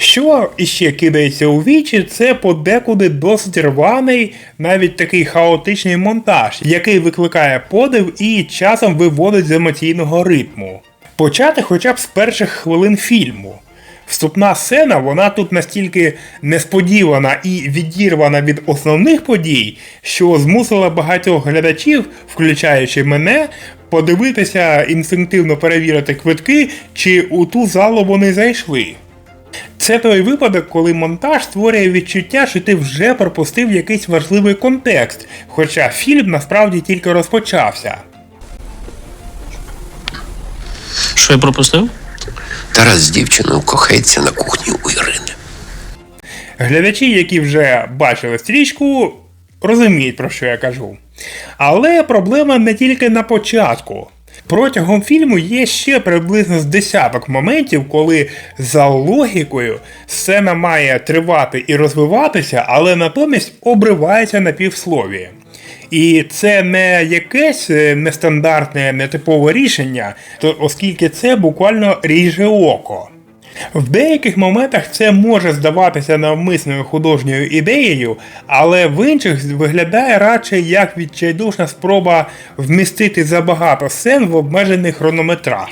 Що іще кидається у вічі, це подекуди досить рваний, навіть такий хаотичний монтаж, який викликає подив і часом виводить з емоційного ритму. Почати хоча б з перших хвилин фільму. Вступна сцена, вона тут настільки несподівана і відірвана від основних подій, що змусила багатьох глядачів, включаючи мене, подивитися інстинктивно перевірити квитки, чи у ту залу вони зайшли. Це той випадок, коли монтаж створює відчуття, що ти вже пропустив якийсь важливий контекст, хоча фільм насправді тільки розпочався. Що я пропустив? Тарас з дівчиною кохається на кухні у Ірини. Глядачі, які вже бачили стрічку, розуміють, про що я кажу. Але проблема не тільки на початку. Протягом фільму є ще приблизно з десяток моментів, коли за логікою сцена має тривати і розвиватися, але натомість обривається на півслові. І це не якесь е, нестандартне, нетипове рішення, оскільки це буквально ріже око. В деяких моментах це може здаватися навмисною художньою ідеєю, але в інших виглядає радше як відчайдушна спроба вмістити забагато сцен в обмежений хронометраж.